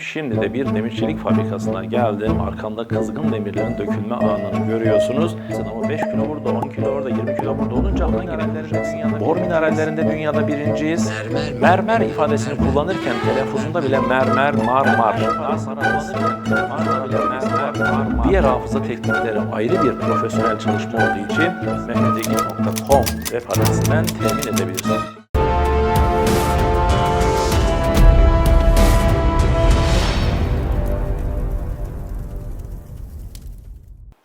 Şimdi de bir demir çelik fabrikasına geldim. Arkamda kızgın demirlerin dökülme anını görüyorsunuz. Ama 5 kilo burada, 10 kilo orada, 20 kilo burada olunca hangi minerallerin Bor minerallerinde dünyada birinciyiz. Mermer ifadesini kullanırken telaffuzunda bile mermer, marmar. Diğer hafıza teknikleri ayrı bir profesyonel çalışma olduğu için mehmetegi.com web adresinden temin edebilirsiniz.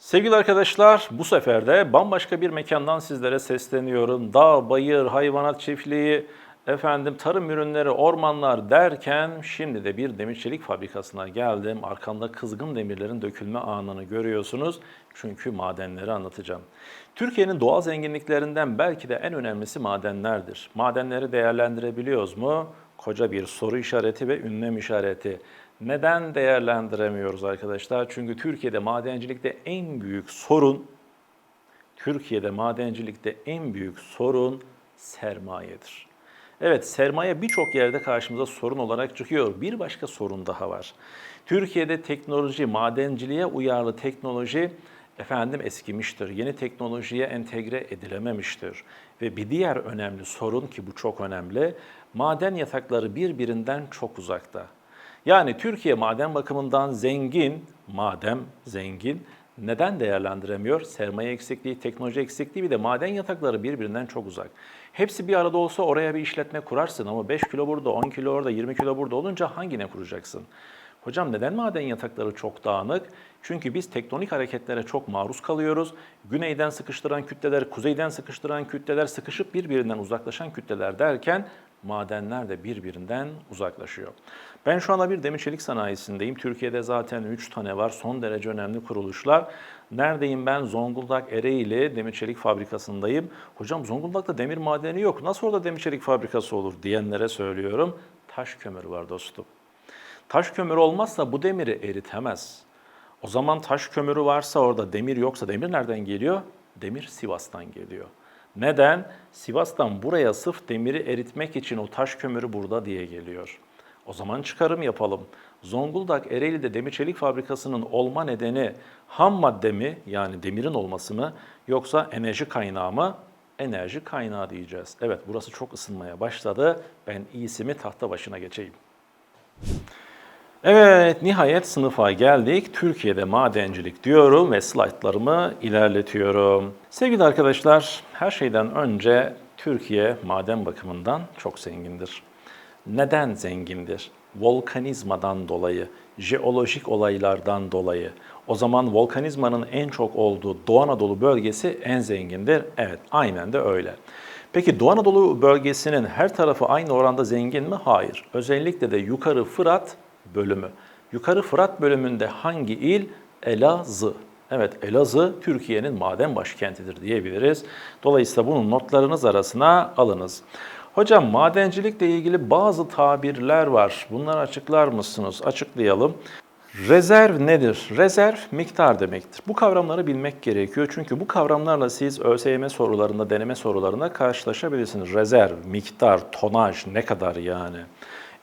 Sevgili arkadaşlar, bu sefer de bambaşka bir mekandan sizlere sesleniyorum. Dağ, bayır, hayvanat çiftliği, efendim tarım ürünleri, ormanlar derken şimdi de bir demir çelik fabrikasına geldim. Arkamda kızgın demirlerin dökülme anını görüyorsunuz. Çünkü madenleri anlatacağım. Türkiye'nin doğal zenginliklerinden belki de en önemlisi madenlerdir. Madenleri değerlendirebiliyoruz mu? Koca bir soru işareti ve ünlem işareti. Neden değerlendiremiyoruz arkadaşlar? Çünkü Türkiye'de madencilikte en büyük sorun Türkiye'de madencilikte en büyük sorun sermayedir. Evet, sermaye birçok yerde karşımıza sorun olarak çıkıyor. Bir başka sorun daha var. Türkiye'de teknoloji, madenciliğe uyarlı teknoloji efendim eskimiştir. Yeni teknolojiye entegre edilememiştir. Ve bir diğer önemli sorun ki bu çok önemli, maden yatakları birbirinden çok uzakta. Yani Türkiye maden bakımından zengin, madem zengin, neden değerlendiremiyor? Sermaye eksikliği, teknoloji eksikliği bir de maden yatakları birbirinden çok uzak. Hepsi bir arada olsa oraya bir işletme kurarsın ama 5 kilo burada, 10 kilo orada, 20 kilo burada olunca hangine kuracaksın? Hocam neden maden yatakları çok dağınık? Çünkü biz tektonik hareketlere çok maruz kalıyoruz. Güneyden sıkıştıran kütleler, kuzeyden sıkıştıran kütleler, sıkışıp birbirinden uzaklaşan kütleler derken madenler de birbirinden uzaklaşıyor. Ben şu anda bir demir çelik sanayisindeyim. Türkiye'de zaten 3 tane var. Son derece önemli kuruluşlar. Neredeyim ben? Zonguldak Ereğli Demir Çelik Fabrikası'ndayım. Hocam Zonguldak'ta demir madeni yok. Nasıl orada demir çelik fabrikası olur diyenlere söylüyorum. Taş kömürü var dostum. Taş kömürü olmazsa bu demiri eritemez. O zaman taş kömürü varsa orada demir yoksa demir nereden geliyor? Demir Sivas'tan geliyor. Neden? Sivas'tan buraya sırf demiri eritmek için o taş kömürü burada diye geliyor. O zaman çıkarım yapalım. Zonguldak Ereğli'de demir çelik fabrikasının olma nedeni ham madde mi yani demirin olması mı yoksa enerji kaynağı mı? Enerji kaynağı diyeceğiz. Evet burası çok ısınmaya başladı. Ben iyisi mi tahta başına geçeyim. Evet, nihayet sınıfa geldik. Türkiye'de madencilik diyorum ve slaytlarımı ilerletiyorum. Sevgili arkadaşlar, her şeyden önce Türkiye maden bakımından çok zengindir. Neden zengindir? Volkanizmadan dolayı, jeolojik olaylardan dolayı. O zaman volkanizmanın en çok olduğu Doğu Anadolu bölgesi en zengindir. Evet, aynen de öyle. Peki Doğu Anadolu bölgesinin her tarafı aynı oranda zengin mi? Hayır. Özellikle de yukarı Fırat bölümü. Yukarı Fırat bölümünde hangi il? Elazığ. Evet Elazığ Türkiye'nin maden başkentidir diyebiliriz. Dolayısıyla bunun notlarınız arasına alınız. Hocam madencilikle ilgili bazı tabirler var. Bunları açıklar mısınız? Açıklayalım. Rezerv nedir? Rezerv miktar demektir. Bu kavramları bilmek gerekiyor. Çünkü bu kavramlarla siz ÖSYM sorularında, deneme sorularında karşılaşabilirsiniz. Rezerv, miktar, tonaj ne kadar yani?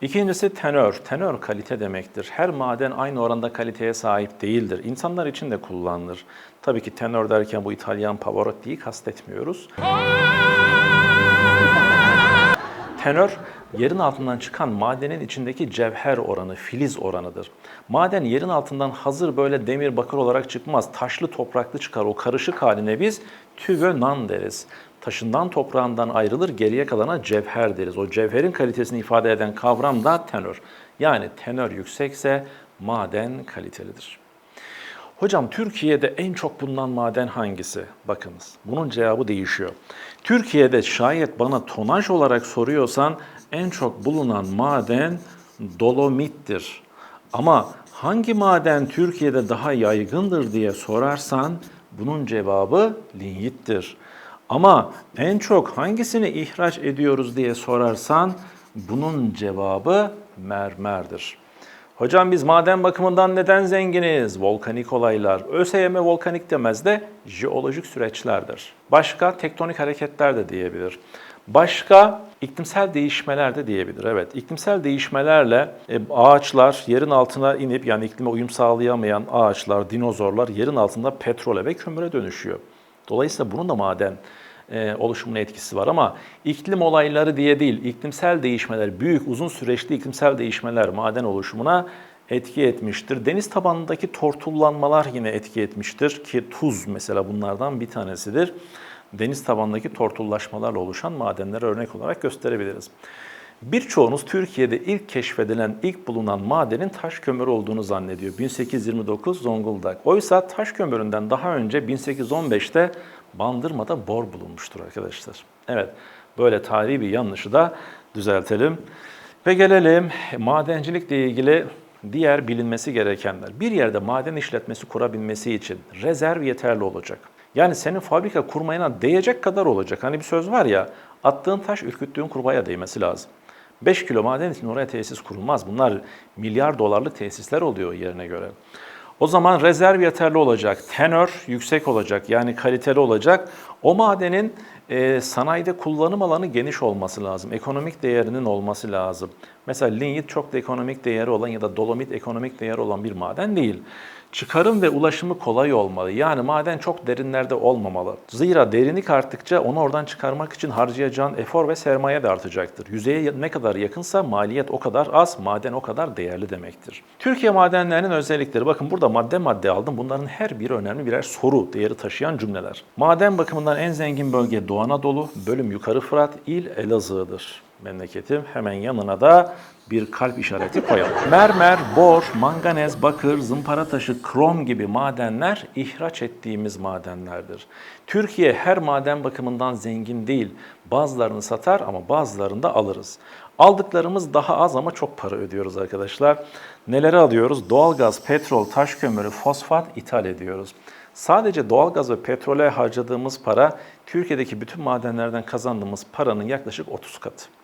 İkincisi tenör. Tenör kalite demektir. Her maden aynı oranda kaliteye sahip değildir. İnsanlar için de kullanılır. Tabii ki tenör derken bu İtalyan Pavarotti'yi kastetmiyoruz. Tenör, yerin altından çıkan madenin içindeki cevher oranı, filiz oranıdır. Maden yerin altından hazır böyle demir bakır olarak çıkmaz. Taşlı topraklı çıkar. O karışık haline biz tüvönan deriz. Taşından toprağından ayrılır, geriye kalana cevher deriz. O cevherin kalitesini ifade eden kavram da tenör. Yani tenör yüksekse maden kalitelidir. Hocam Türkiye'de en çok bulunan maden hangisi? Bakınız bunun cevabı değişiyor. Türkiye'de şayet bana tonaj olarak soruyorsan en çok bulunan maden dolomittir. Ama hangi maden Türkiye'de daha yaygındır diye sorarsan bunun cevabı linyittir. Ama en çok hangisini ihraç ediyoruz diye sorarsan bunun cevabı mermerdir. Hocam biz maden bakımından neden zenginiz? Volkanik olaylar. ÖSYM volkanik demez de jeolojik süreçlerdir. Başka tektonik hareketler de diyebilir. Başka iklimsel değişmeler de diyebilir. Evet, iklimsel değişmelerle e, ağaçlar yerin altına inip yani iklime uyum sağlayamayan ağaçlar, dinozorlar yerin altında petrole ve kömüre dönüşüyor. Dolayısıyla bunun da maden e, oluşumuna etkisi var ama iklim olayları diye değil, iklimsel değişmeler, büyük uzun süreçli iklimsel değişmeler maden oluşumuna etki etmiştir. Deniz tabanındaki tortullanmalar yine etki etmiştir ki tuz mesela bunlardan bir tanesidir. Deniz tabanındaki tortullaşmalarla oluşan madenleri örnek olarak gösterebiliriz. Birçoğunuz Türkiye'de ilk keşfedilen, ilk bulunan madenin taş kömürü olduğunu zannediyor. 1829 Zonguldak. Oysa taş kömüründen daha önce 1815'te Bandırma'da bor bulunmuştur arkadaşlar. Evet, böyle tarihi bir yanlışı da düzeltelim. Ve gelelim madencilikle ilgili diğer bilinmesi gerekenler. Bir yerde maden işletmesi kurabilmesi için rezerv yeterli olacak. Yani senin fabrika kurmayına değecek kadar olacak. Hani bir söz var ya, attığın taş ürküttüğün kurbağaya değmesi lazım. 5 kilo maden için oraya tesis kurulmaz. Bunlar milyar dolarlık tesisler oluyor yerine göre. O zaman rezerv yeterli olacak, tenör yüksek olacak yani kaliteli olacak. O madenin e, sanayide kullanım alanı geniş olması lazım. Ekonomik değerinin olması lazım. Mesela linyit çok da ekonomik değeri olan ya da dolomit ekonomik değeri olan bir maden değil. Çıkarım ve ulaşımı kolay olmalı. Yani maden çok derinlerde olmamalı. Zira derinlik arttıkça onu oradan çıkarmak için harcayacağın efor ve sermaye de artacaktır. Yüzeye ne kadar yakınsa maliyet o kadar az, maden o kadar değerli demektir. Türkiye madenlerinin özellikleri, bakın burada madde madde aldım. Bunların her biri önemli birer soru değeri taşıyan cümleler. Maden bakımından en zengin bölge Doğu Anadolu, bölüm Yukarı Fırat, il Elazığ'dır memleketim. Hemen yanına da bir kalp işareti koyalım. Mermer, bor, manganez, bakır, zımpara taşı, krom gibi madenler ihraç ettiğimiz madenlerdir. Türkiye her maden bakımından zengin değil. Bazılarını satar ama bazılarını da alırız. Aldıklarımız daha az ama çok para ödüyoruz arkadaşlar. Neleri alıyoruz? Doğalgaz, petrol, taş kömürü, fosfat ithal ediyoruz. Sadece doğalgaz ve petrole harcadığımız para Türkiye'deki bütün madenlerden kazandığımız paranın yaklaşık 30 katı.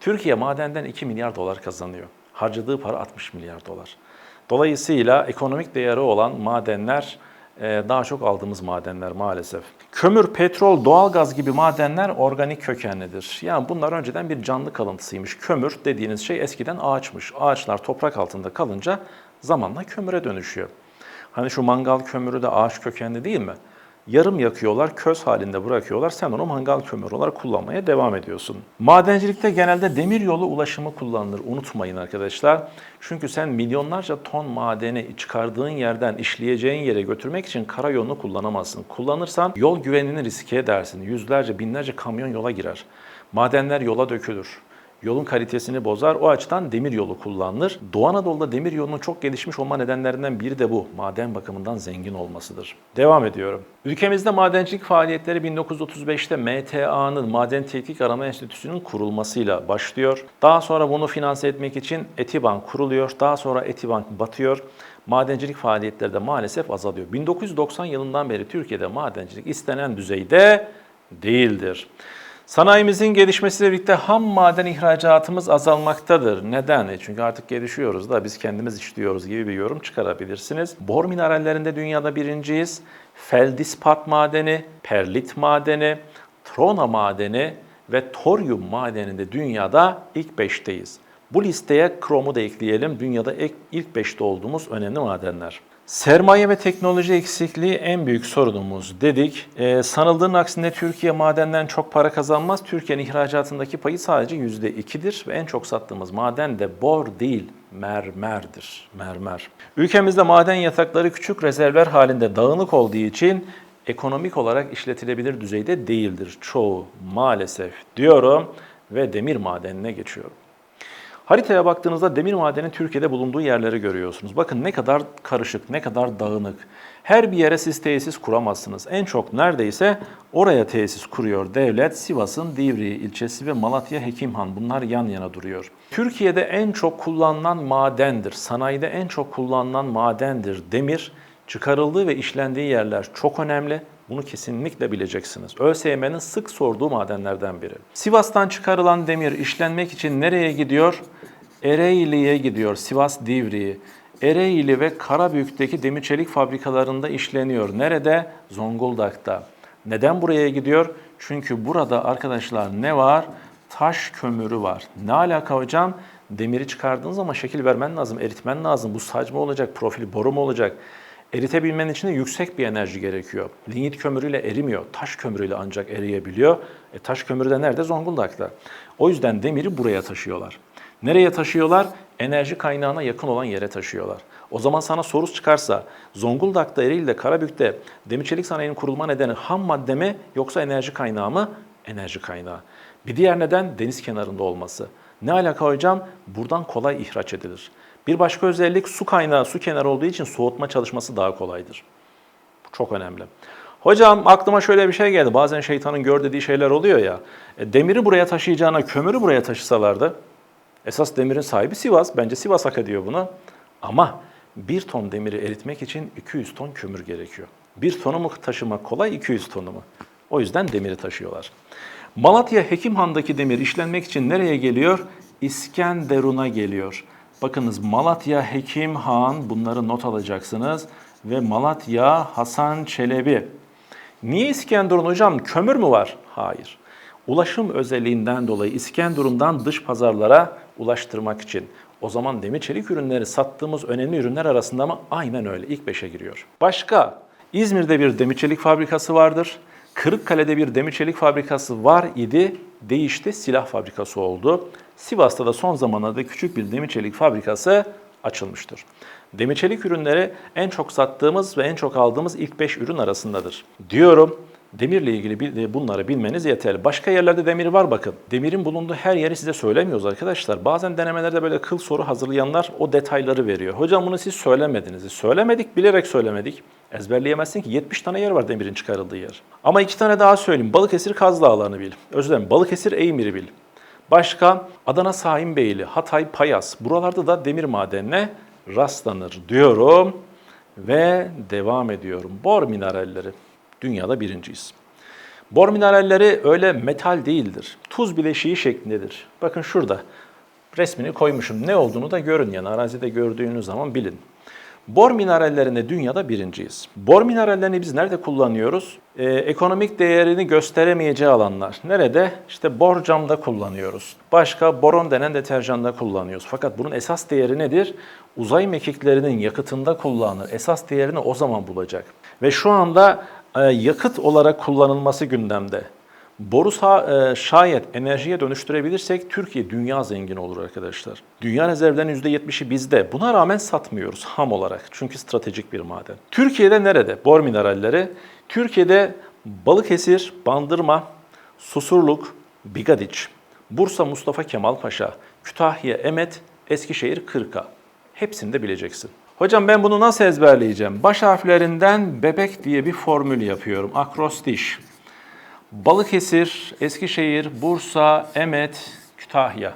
Türkiye madenden 2 milyar dolar kazanıyor. Harcadığı para 60 milyar dolar. Dolayısıyla ekonomik değeri olan madenler e, daha çok aldığımız madenler maalesef. Kömür, petrol, doğalgaz gibi madenler organik kökenlidir. Yani bunlar önceden bir canlı kalıntısıymış. Kömür dediğiniz şey eskiden ağaçmış. Ağaçlar toprak altında kalınca zamanla kömüre dönüşüyor. Hani şu mangal kömürü de ağaç kökenli değil mi? Yarım yakıyorlar, köz halinde bırakıyorlar. Sen onu mangal kömürü olarak kullanmaya devam ediyorsun. Madencilikte genelde demir yolu ulaşımı kullanılır. Unutmayın arkadaşlar. Çünkü sen milyonlarca ton madeni çıkardığın yerden işleyeceğin yere götürmek için karayolunu kullanamazsın. Kullanırsan yol güvenini riske edersin. Yüzlerce, binlerce kamyon yola girer. Madenler yola dökülür yolun kalitesini bozar. O açıdan demir yolu kullanılır. Doğu Anadolu'da demir yolunun çok gelişmiş olma nedenlerinden biri de bu. Maden bakımından zengin olmasıdır. Devam ediyorum. Ülkemizde madencilik faaliyetleri 1935'te MTA'nın Maden Tetkik Arama Enstitüsü'nün kurulmasıyla başlıyor. Daha sonra bunu finanse etmek için Etibank kuruluyor. Daha sonra Etibank batıyor madencilik faaliyetleri de maalesef azalıyor. 1990 yılından beri Türkiye'de madencilik istenen düzeyde değildir. Sanayimizin gelişmesiyle birlikte ham maden ihracatımız azalmaktadır. Neden? E çünkü artık gelişiyoruz da biz kendimiz işliyoruz gibi bir yorum çıkarabilirsiniz. Bor minerallerinde dünyada birinciyiz. Feldispat madeni, perlit madeni, trona madeni ve toryum madeninde dünyada ilk beşteyiz. Bu listeye kromu da ekleyelim. Dünyada ilk beşte olduğumuz önemli madenler. Sermaye ve teknoloji eksikliği en büyük sorunumuz dedik. Ee, sanıldığın aksine Türkiye madenden çok para kazanmaz. Türkiye'nin ihracatındaki payı sadece %2'dir ve en çok sattığımız maden de bor değil, mermerdir. Mermer. Ülkemizde maden yatakları küçük rezervler halinde dağınık olduğu için ekonomik olarak işletilebilir düzeyde değildir. Çoğu maalesef diyorum ve demir madenine geçiyorum. Haritaya baktığınızda demir madeni Türkiye'de bulunduğu yerleri görüyorsunuz. Bakın ne kadar karışık, ne kadar dağınık. Her bir yere siz tesis kuramazsınız. En çok neredeyse oraya tesis kuruyor devlet. Sivas'ın Divriği ilçesi ve Malatya Hekimhan bunlar yan yana duruyor. Türkiye'de en çok kullanılan madendir. Sanayide en çok kullanılan madendir demir. Çıkarıldığı ve işlendiği yerler çok önemli. Bunu kesinlikle bileceksiniz. ÖSYM'nin sık sorduğu madenlerden biri. Sivas'tan çıkarılan demir işlenmek için nereye gidiyor? Ereğli'ye gidiyor, Sivas Divriği. Ereğli ve Karabük'teki demir çelik fabrikalarında işleniyor. Nerede? Zonguldak'ta. Neden buraya gidiyor? Çünkü burada arkadaşlar ne var? Taş kömürü var. Ne alaka hocam? Demiri çıkardığın zaman şekil vermen lazım, eritmen lazım. Bu saç mı olacak, profil boru mu olacak? Eritebilmen için de yüksek bir enerji gerekiyor. Lignit kömürüyle erimiyor. Taş kömürüyle ancak eriyebiliyor. E, taş kömürü de nerede? Zonguldak'ta. O yüzden demiri buraya taşıyorlar. Nereye taşıyorlar? Enerji kaynağına yakın olan yere taşıyorlar. O zaman sana soru çıkarsa Zonguldak'ta, Ereğli'de, Karabük'te demir çelik sanayinin kurulma nedeni ham madde mi yoksa enerji kaynağı mı? Enerji kaynağı. Bir diğer neden deniz kenarında olması. Ne alaka hocam? Buradan kolay ihraç edilir. Bir başka özellik su kaynağı, su kenarı olduğu için soğutma çalışması daha kolaydır. Bu çok önemli. Hocam aklıma şöyle bir şey geldi. Bazen şeytanın gör dediği şeyler oluyor ya. E, demiri buraya taşıyacağına kömürü buraya taşısalardı. Esas demirin sahibi Sivas. Bence Sivas hak ediyor bunu. Ama bir ton demiri eritmek için 200 ton kömür gerekiyor. Bir tonu mu taşımak kolay, 200 tonu mu? O yüzden demiri taşıyorlar. Malatya Hekimhan'daki demir işlenmek için nereye geliyor? İskenderun'a geliyor. Bakınız Malatya Hekimhan bunları not alacaksınız ve Malatya Hasan Çelebi. Niye İskenderun hocam? Kömür mü var? Hayır. Ulaşım özelliğinden dolayı İskenderun'dan dış pazarlara ulaştırmak için. O zaman demir çelik ürünleri sattığımız önemli ürünler arasında mı? Aynen öyle. İlk beşe giriyor. Başka? İzmir'de bir demir çelik fabrikası vardır. Kırıkkale'de bir demir çelik fabrikası var idi. Değişti. Silah fabrikası oldu. Sivas'ta da son zamanlarda küçük bir demir çelik fabrikası açılmıştır. Demir çelik ürünleri en çok sattığımız ve en çok aldığımız ilk 5 ürün arasındadır. Diyorum demirle ilgili bunları bilmeniz yeterli. Başka yerlerde demir var bakın. Demirin bulunduğu her yeri size söylemiyoruz arkadaşlar. Bazen denemelerde böyle kıl soru hazırlayanlar o detayları veriyor. Hocam bunu siz söylemediniz. Söylemedik, bilerek söylemedik. Ezberleyemezsin ki 70 tane yer var demirin çıkarıldığı yer. Ama iki tane daha söyleyeyim. Balıkesir Kaz Dağları'nı bil. Özür dilerim. Balıkesir Eymir'i bil. Başka Adana Sahimbeyli, Hatay Payas. Buralarda da demir madenine rastlanır diyorum ve devam ediyorum. Bor mineralleri. Dünyada birinciyiz. Bor mineralleri öyle metal değildir. Tuz bileşiği şeklindedir. Bakın şurada resmini koymuşum. Ne olduğunu da görün yani arazide gördüğünüz zaman bilin. Bor minerallerinde dünyada birinciyiz. Bor minerallerini biz nerede kullanıyoruz? Ee, ekonomik değerini gösteremeyeceği alanlar. Nerede? İşte bor camda kullanıyoruz. Başka boron denen deterjanda kullanıyoruz. Fakat bunun esas değeri nedir? Uzay mekiklerinin yakıtında kullanılır. Esas değerini o zaman bulacak. Ve şu anda yakıt olarak kullanılması gündemde. Boru e, şayet enerjiye dönüştürebilirsek Türkiye dünya zengini olur arkadaşlar. Dünya rezervlerinin %70'i bizde. Buna rağmen satmıyoruz ham olarak. Çünkü stratejik bir maden. Türkiye'de nerede? Bor mineralleri. Türkiye'de Balıkesir, Bandırma, Susurluk, Bigadiç, Bursa Mustafa Kemal Paşa, Kütahya Emet, Eskişehir Kırka. Hepsini de bileceksin. Hocam ben bunu nasıl ezberleyeceğim? Baş harflerinden bebek diye bir formül yapıyorum. Akrostiş. Balıkesir, Eskişehir, Bursa, Emet, Kütahya.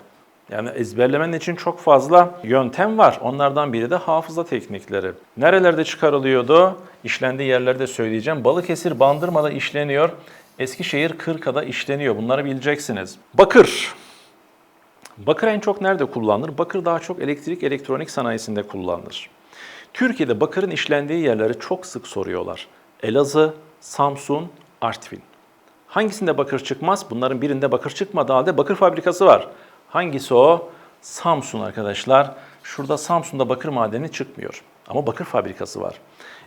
Yani ezberlemen için çok fazla yöntem var. Onlardan biri de hafıza teknikleri. Nerelerde çıkarılıyordu? İşlendiği yerlerde söyleyeceğim. Balıkesir, Bandırma'da işleniyor. Eskişehir, Kırka'da işleniyor. Bunları bileceksiniz. Bakır. Bakır en çok nerede kullanılır? Bakır daha çok elektrik, elektronik sanayisinde kullanılır. Türkiye'de bakırın işlendiği yerleri çok sık soruyorlar. Elazığ, Samsun, Artvin. Hangisinde bakır çıkmaz? Bunların birinde bakır çıkmadığı halde bakır fabrikası var. Hangisi o? Samsun arkadaşlar. Şurada Samsun'da bakır madeni çıkmıyor. Ama bakır fabrikası var.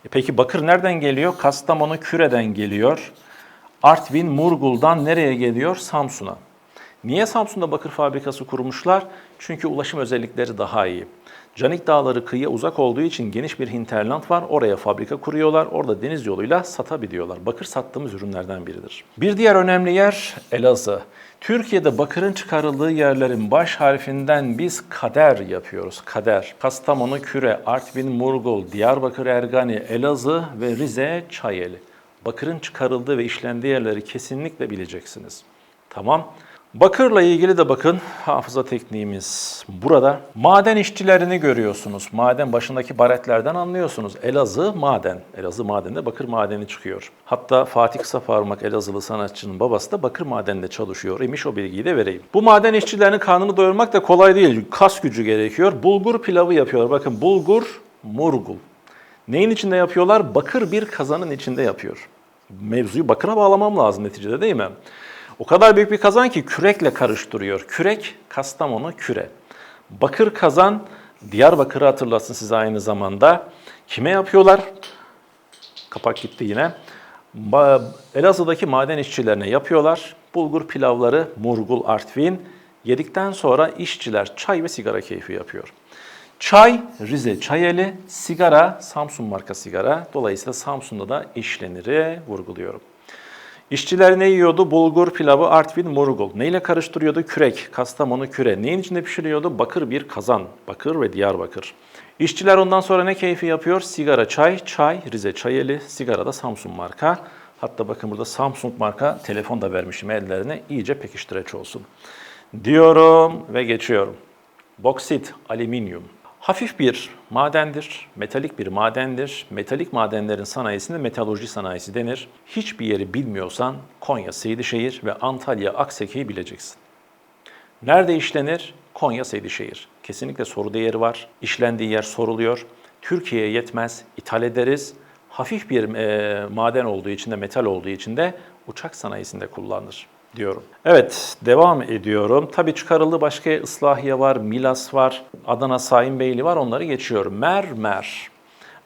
E peki bakır nereden geliyor? Kastamonu Küre'den geliyor. Artvin Murgul'dan nereye geliyor? Samsun'a. Niye Samsun'da bakır fabrikası kurmuşlar? Çünkü ulaşım özellikleri daha iyi. Canik Dağları kıyıya uzak olduğu için geniş bir hinterland var. Oraya fabrika kuruyorlar. Orada deniz yoluyla satabiliyorlar. Bakır sattığımız ürünlerden biridir. Bir diğer önemli yer Elazığ. Türkiye'de bakırın çıkarıldığı yerlerin baş harfinden biz kader yapıyoruz. Kader. Kastamonu, Küre, Artvin, Murgul, Diyarbakır, Ergani, Elazığ ve Rize, Çayeli. Bakırın çıkarıldığı ve işlendiği yerleri kesinlikle bileceksiniz. Tamam. Bakırla ilgili de bakın hafıza tekniğimiz burada. Maden işçilerini görüyorsunuz. Maden başındaki baretlerden anlıyorsunuz. Elazığ maden. Elazığ madende bakır madeni çıkıyor. Hatta Fatih Kısaparmak Elazığlı sanatçının babası da bakır madeninde çalışıyor. İmiş o bilgiyi de vereyim. Bu maden işçilerinin karnını doyurmak da kolay değil. Kas gücü gerekiyor. Bulgur pilavı yapıyor. Bakın bulgur, murgul. Neyin içinde yapıyorlar? Bakır bir kazanın içinde yapıyor. mevzuyu bakıra bağlamam lazım neticede değil mi? O kadar büyük bir kazan ki kürekle karıştırıyor. Kürek, Kastamonu, küre. Bakır kazan, Diyarbakır'ı hatırlasın size aynı zamanda. Kime yapıyorlar? Kapak gitti yine. Elazığ'daki maden işçilerine yapıyorlar. Bulgur pilavları, Murgul, Artvin. Yedikten sonra işçiler çay ve sigara keyfi yapıyor. Çay Rize Çayeli, sigara Samsun marka sigara. Dolayısıyla Samsun'da da işleniri vurguluyorum. İşçiler ne yiyordu? Bulgur pilavı, Artvin, Murgul. Neyle karıştırıyordu? Kürek, Kastamonu küre. Neyin içinde pişiriyordu? Bakır bir kazan. Bakır ve Diyarbakır. İşçiler ondan sonra ne keyfi yapıyor? Sigara, çay, çay, Rize Çayeli, sigara da Samsun marka. Hatta bakın burada Samsung marka telefon da vermişim ellerine. iyice pekiştireç olsun. Diyorum ve geçiyorum. Boksit, alüminyum. Hafif bir madendir, metalik bir madendir. Metalik madenlerin sanayisine metalurji sanayisi denir. Hiçbir yeri bilmiyorsan Konya Seydişehir ve Antalya Akseki'yi bileceksin. Nerede işlenir? Konya Seydişehir. Kesinlikle soru değeri var. İşlendiği yer soruluyor. Türkiye'ye yetmez, ithal ederiz. Hafif bir e, maden olduğu için de, metal olduğu için de uçak sanayisinde kullanılır diyorum. Evet, devam ediyorum. Tabii çıkarıldı başka ıslahiye var, Milas var, Adana Sayınbeyli var. Onları geçiyorum. Mermer.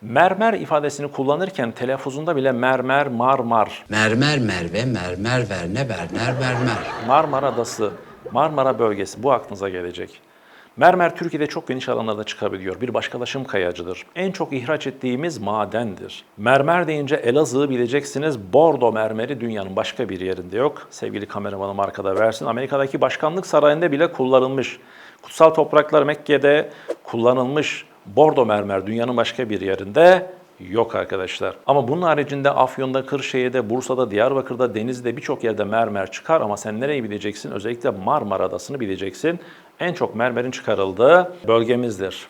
Mermer ifadesini kullanırken telaffuzunda bile mermer, marmar, Mermer Merve, mermer Verne, Berner Vermer. Marmara Adası, Marmara bölgesi bu aklınıza gelecek. Mermer Türkiye'de çok geniş alanlarda çıkabiliyor. Bir başkalaşım kayacıdır. En çok ihraç ettiğimiz madendir. Mermer deyince Elazığ'ı bileceksiniz. Bordo mermeri dünyanın başka bir yerinde yok. Sevgili kameramanım arkada versin. Amerika'daki başkanlık sarayında bile kullanılmış. Kutsal topraklar Mekke'de kullanılmış. Bordo mermer dünyanın başka bir yerinde yok arkadaşlar. Ama bunun haricinde Afyon'da, Kırşehir'de, Bursa'da, Diyarbakır'da, Denizli'de birçok yerde mermer çıkar ama sen nereyi bileceksin? Özellikle Marmara Adası'nı bileceksin. En çok mermerin çıkarıldığı bölgemizdir.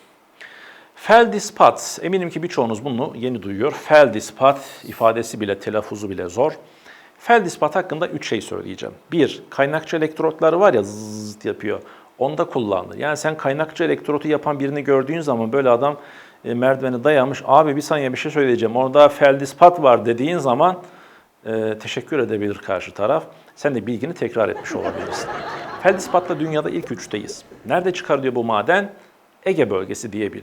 Feldispat, eminim ki birçoğunuz bunu yeni duyuyor. Feldispat ifadesi bile, telaffuzu bile zor. Feldispat hakkında üç şey söyleyeceğim. Bir, kaynakçı elektrotları var ya zzzz yapıyor. Onda kullanılır. Yani sen kaynakçı elektrotu yapan birini gördüğün zaman böyle adam e, merdiveni dayamış. Abi bir saniye bir şey söyleyeceğim. Orada feldispat var dediğin zaman e, teşekkür edebilir karşı taraf. Sen de bilgini tekrar etmiş olabilirsin. Feldispatla dünyada ilk üçteyiz. Nerede çıkarılıyor bu maden? Ege bölgesi diye bil.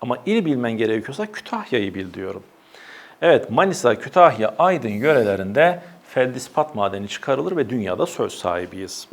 Ama il bilmen gerekiyorsa Kütahya'yı bil diyorum. Evet Manisa, Kütahya, Aydın yörelerinde feldispat madeni çıkarılır ve dünyada söz sahibiyiz.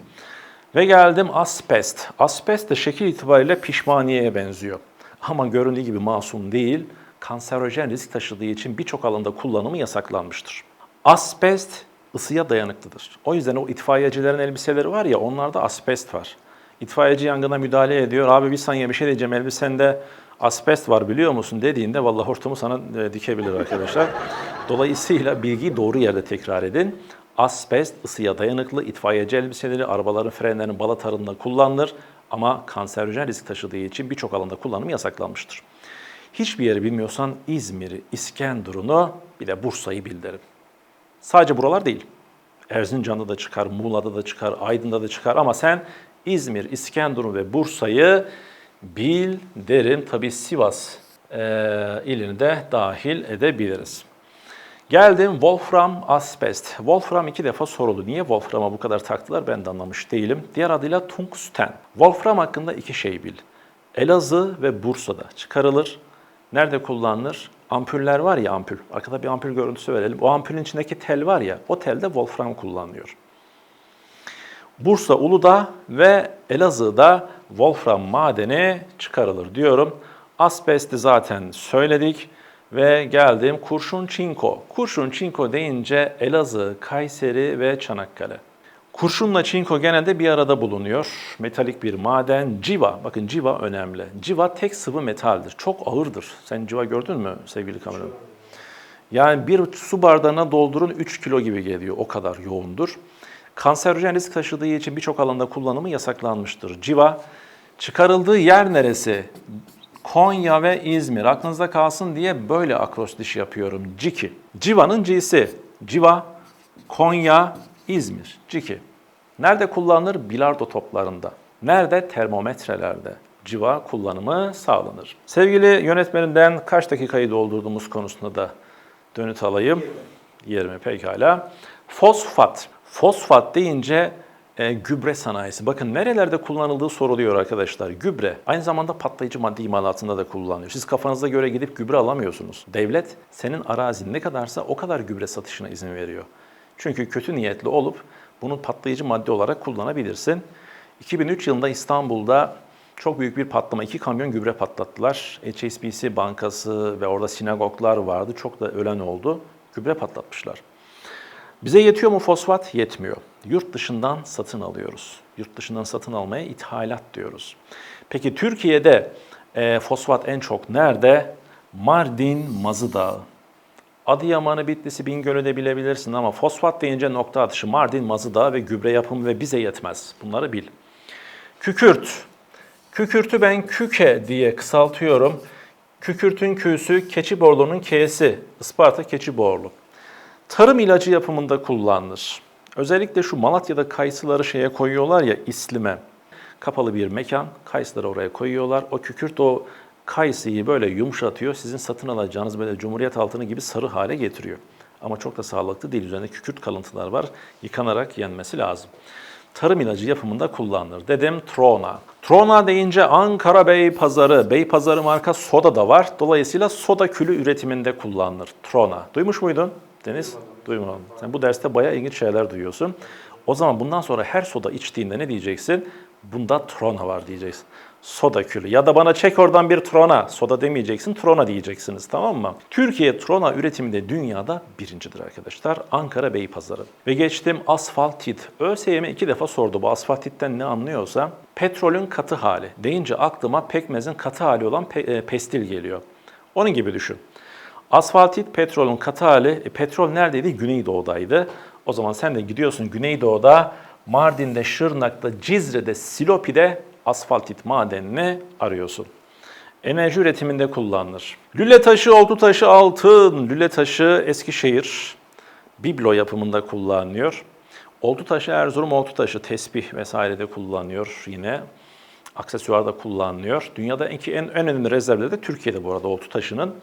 Ve geldim asbest. Asbest de şekil itibariyle pişmaniyeye benziyor. Ama göründüğü gibi masum değil, kanserojen risk taşıdığı için birçok alanda kullanımı yasaklanmıştır. Asbest ısıya dayanıklıdır. O yüzden o itfaiyecilerin elbiseleri var ya onlarda asbest var. İtfaiyeci yangına müdahale ediyor. Abi bir saniye bir şey diyeceğim elbisende asbest var biliyor musun dediğinde vallahi hortumu sana e, dikebilir arkadaşlar. Dolayısıyla bilgiyi doğru yerde tekrar edin. Asbest ısıya dayanıklı itfaiyeci elbiseleri arabaların frenlerinin balatarında kullanılır ama kanserojen risk taşıdığı için birçok alanda kullanımı yasaklanmıştır. Hiçbir yeri bilmiyorsan İzmir'i, İskenderun'u bir de Bursa'yı bil derim. Sadece buralar değil. Erzincan'da da çıkar, Muğla'da da çıkar, Aydın'da da çıkar ama sen İzmir, İskenderun ve Bursa'yı bil derim. Tabi Sivas e, ilini de dahil edebiliriz. Geldim Wolfram Asbest. Wolfram iki defa soruldu. Niye Wolfram'a bu kadar taktılar ben de anlamış değilim. Diğer adıyla tungsten. Wolfram hakkında iki şey bil. Elazığ ve Bursa'da çıkarılır. Nerede kullanılır? Ampuller var ya ampul. Arkada bir ampul görüntüsü verelim. O ampulün içindeki tel var ya, o telde Wolfram kullanılıyor. Bursa, Uludağ ve Elazığ'da Wolfram madeni çıkarılır diyorum. Asbesti zaten söyledik ve geldim kurşun çinko. Kurşun çinko deyince Elazığ, Kayseri ve Çanakkale. Kurşunla çinko genelde bir arada bulunuyor. Metalik bir maden. Civa, bakın civa önemli. Civa tek sıvı metaldir. Çok ağırdır. Sen civa gördün mü sevgili kameram? Yani bir su bardağına doldurun 3 kilo gibi geliyor. O kadar yoğundur. Kanserojen risk taşıdığı için birçok alanda kullanımı yasaklanmıştır. Civa çıkarıldığı yer neresi? Konya ve İzmir. Aklınızda kalsın diye böyle akrostiş yapıyorum. Ciki. Civa'nın C'si. Civa, Konya, İzmir. Ciki. Nerede kullanılır? Bilardo toplarında. Nerede? Termometrelerde. Civa kullanımı sağlanır. Sevgili yönetmeninden kaç dakikayı doldurduğumuz konusunda da dönüt alayım. 20 pekala. Fosfat. Fosfat deyince e, gübre sanayisi. Bakın nerelerde kullanıldığı soruluyor arkadaşlar. Gübre aynı zamanda patlayıcı madde imalatında da kullanılıyor. Siz kafanıza göre gidip gübre alamıyorsunuz. Devlet senin arazin ne kadarsa o kadar gübre satışına izin veriyor. Çünkü kötü niyetli olup bunu patlayıcı madde olarak kullanabilirsin. 2003 yılında İstanbul'da çok büyük bir patlama, iki kamyon gübre patlattılar. HSBC Bankası ve orada sinagoglar vardı. Çok da ölen oldu. Gübre patlatmışlar. Bize yetiyor mu fosfat? Yetmiyor. Yurt dışından satın alıyoruz. Yurt dışından satın almaya ithalat diyoruz. Peki Türkiye'de e, fosfat en çok nerede? Mardin Mazı Dağı. Adıyaman'ı, Bitlis'i, Bingöl'ü de bilebilirsin ama fosfat deyince nokta atışı Mardin, Mazı Dağı ve gübre yapımı ve bize yetmez. Bunları bil. Kükürt. Kükürtü ben küke diye kısaltıyorum. Kükürtün küsü, keçiborlunun k'si. Isparta keçiborlu. Tarım ilacı yapımında kullanılır. Özellikle şu Malatya'da kayısıları şeye koyuyorlar ya islime. Kapalı bir mekan, kayısıları oraya koyuyorlar. O kükürt o kayısıyı böyle yumuşatıyor. Sizin satın alacağınız böyle cumhuriyet altını gibi sarı hale getiriyor. Ama çok da sağlıklı değil. Üzerinde kükürt kalıntılar var. Yıkanarak yenmesi lazım. Tarım ilacı yapımında kullanılır. Dedim Trona. Trona deyince Ankara Bey Pazarı, Bey Pazarı marka soda da var. Dolayısıyla soda külü üretiminde kullanılır. Trona. Duymuş muydun Deniz? Duymadım. Sen bu derste bayağı ilginç şeyler duyuyorsun. O zaman bundan sonra her soda içtiğinde ne diyeceksin? Bunda Trona var diyeceksin. Soda külü. Ya da bana çek oradan bir Trona. Soda demeyeceksin, Trona diyeceksiniz tamam mı? Türkiye Trona üretiminde dünyada birincidir arkadaşlar. Ankara Beypazarı. Ve geçtim asfaltit. ÖSYM iki defa sordu bu asfaltitten ne anlıyorsa. Petrolün katı hali. Deyince aklıma pekmezin katı hali olan pe- e, pestil geliyor. Onun gibi düşün. Asfaltit petrolün katı hali. E, petrol neredeydi? Güneydoğu'daydı. O zaman sen de gidiyorsun Güneydoğu'da, Mardin'de, Şırnak'ta, Cizre'de, Silopi'de asfaltit madenini arıyorsun. Enerji üretiminde kullanılır. Lüle taşı, oltu taşı, altın. Lüle taşı Eskişehir, biblo yapımında kullanılıyor. Oltu taşı Erzurum, oltu taşı tesbih vesairede kullanılıyor yine. Aksesuarda kullanılıyor. Dünyada en, en, en önemli rezervleri de Türkiye'de bu arada oltu taşının.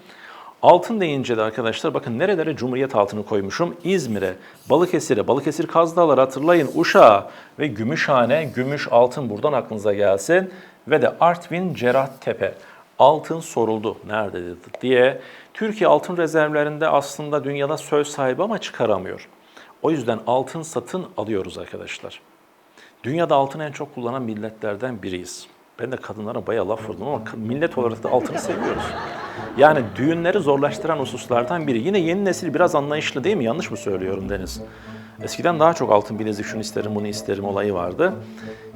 Altın deyince de arkadaşlar bakın nerelere Cumhuriyet altını koymuşum. İzmir'e, Balıkesir'e, Balıkesir Kaz hatırlayın. Uşak'a ve Gümüşhane, gümüş altın buradan aklınıza gelsin. Ve de Artvin Cerattepe. Altın soruldu nerede diye. Türkiye altın rezervlerinde aslında dünyada söz sahibi ama çıkaramıyor. O yüzden altın satın alıyoruz arkadaşlar. Dünyada altını en çok kullanan milletlerden biriyiz. Ben de kadınlara bayağı laf vurdum ama millet olarak da altını seviyoruz. Yani düğünleri zorlaştıran hususlardan biri. Yine yeni nesil biraz anlayışlı değil mi? Yanlış mı söylüyorum Deniz? Eskiden daha çok altın bilezik şunu isterim bunu isterim olayı vardı.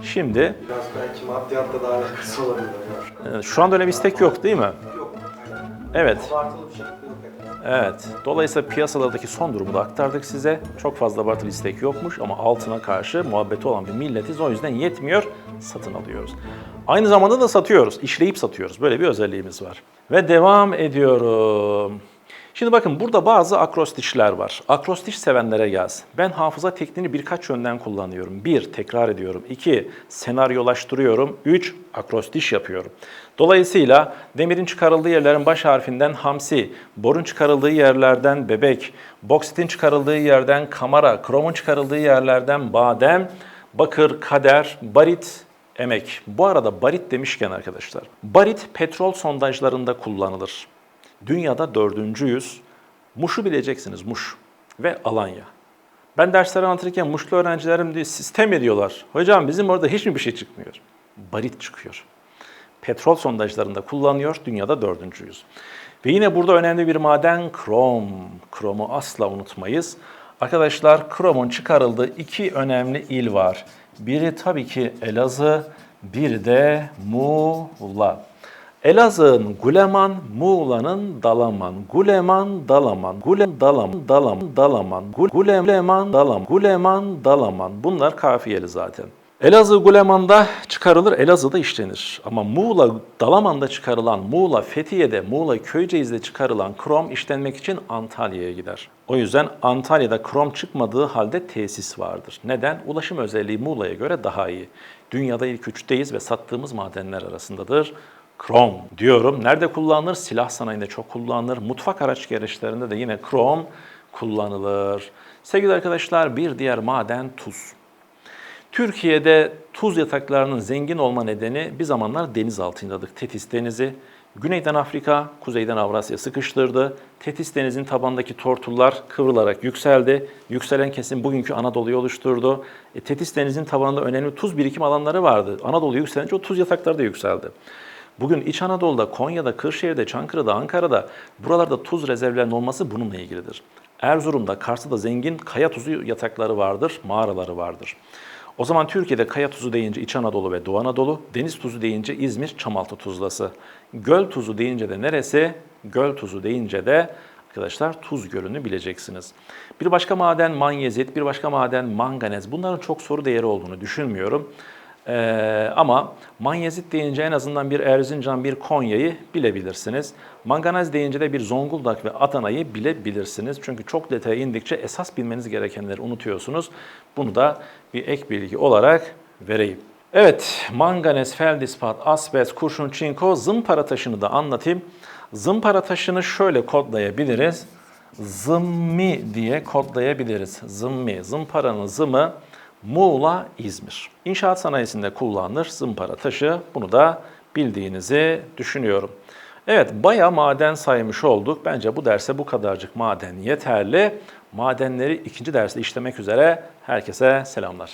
Şimdi Biraz belki maddiyatla da alakası olabilir. hocam. e, şu anda öyle bir istek yok değil mi? Yok. Evet. Abartılı bir şekilde yok. Evet. Dolayısıyla piyasalardaki son durumu da aktardık size. Çok fazla abartılı istek yokmuş ama altına karşı muhabbeti olan bir milletiz. O yüzden yetmiyor, satın alıyoruz. Aynı zamanda da satıyoruz, işleyip satıyoruz. Böyle bir özelliğimiz var. Ve devam ediyorum. Şimdi bakın burada bazı akrostişler var. Akrostiş sevenlere gelsin. Ben hafıza tekniğini birkaç yönden kullanıyorum. Bir, tekrar ediyorum. İki, senaryolaştırıyorum. Üç, akrostiş yapıyorum. Dolayısıyla demirin çıkarıldığı yerlerin baş harfinden hamsi, borun çıkarıldığı yerlerden bebek, boksitin çıkarıldığı yerden kamera, kromun çıkarıldığı yerlerden badem, bakır, kader, barit, emek. Bu arada barit demişken arkadaşlar, barit petrol sondajlarında kullanılır. Dünyada dördüncüyüz. Muş'u bileceksiniz, Muş ve Alanya. Ben dersler anlatırken Muşlu öğrencilerim diye sistem ediyorlar. Hocam bizim orada hiç mi bir şey çıkmıyor? Barit çıkıyor. Petrol sondajlarında kullanıyor, dünyada dördüncüyüz. Ve yine burada önemli bir maden krom. Kromu asla unutmayız. Arkadaşlar kromun çıkarıldığı iki önemli il var. Biri tabii ki Elazığ, biri de Muğla. Elazığ'ın Guleman, Muğla'nın Dalaman. Guleman, Dalaman. Gulem, Dalaman, Dalaman, Dalaman. Gul- Guleman, Dalaman. Guleman, Dalaman. Bunlar kafiyeli zaten. Elazığ Guleman'da çıkarılır, Elazığ'da işlenir. Ama Muğla, Dalaman'da çıkarılan, Muğla, Fethiye'de, Muğla, Köyceğiz'de çıkarılan krom işlenmek için Antalya'ya gider. O yüzden Antalya'da krom çıkmadığı halde tesis vardır. Neden? Ulaşım özelliği Muğla'ya göre daha iyi. Dünyada ilk üçteyiz ve sattığımız madenler arasındadır. Krom diyorum. Nerede kullanılır? Silah sanayinde çok kullanılır. Mutfak araç gereçlerinde de yine krom kullanılır. Sevgili arkadaşlar bir diğer maden tuz. Türkiye'de tuz yataklarının zengin olma nedeni bir zamanlar deniz altındadık. Tetis Denizi, güneyden Afrika, kuzeyden Avrasya sıkıştırdı. Tetis Denizi'nin tabandaki tortullar kıvrılarak yükseldi. Yükselen kesim bugünkü Anadolu'yu oluşturdu. E, Tetis Denizi'nin tabanında önemli tuz birikim alanları vardı. Anadolu yükselince o tuz yatakları da yükseldi. Bugün İç Anadolu'da, Konya'da, Kırşehir'de, Çankırı'da, Ankara'da buralarda tuz rezervlerinin olması bununla ilgilidir. Erzurum'da, Kars'ta da zengin kaya tuzu yatakları vardır, mağaraları vardır. O zaman Türkiye'de kaya tuzu deyince İç Anadolu ve Doğu Anadolu, deniz tuzu deyince İzmir, Çamaltı tuzlası. Göl tuzu deyince de neresi? Göl tuzu deyince de arkadaşlar tuz gölünü bileceksiniz. Bir başka maden manyezit, bir başka maden manganez. Bunların çok soru değeri olduğunu düşünmüyorum. Ee, ama manyezit deyince en azından bir Erzincan, bir Konya'yı bilebilirsiniz. Manganez deyince de bir Zonguldak ve Adana'yı bilebilirsiniz. Çünkü çok detaya indikçe esas bilmeniz gerekenleri unutuyorsunuz. Bunu da bir ek bilgi olarak vereyim. Evet, manganez, feldispat, asbest, kurşun, çinko, zımpara taşını da anlatayım. Zımpara taşını şöyle kodlayabiliriz. Zımmi diye kodlayabiliriz. Zımmi, zımparanın zımı Muğla, İzmir. İnşaat sanayisinde kullanılır zımpara taşı. Bunu da bildiğinizi düşünüyorum. Evet, bayağı maden saymış olduk. Bence bu derse bu kadarcık maden yeterli. Madenleri ikinci derste işlemek üzere herkese selamlar.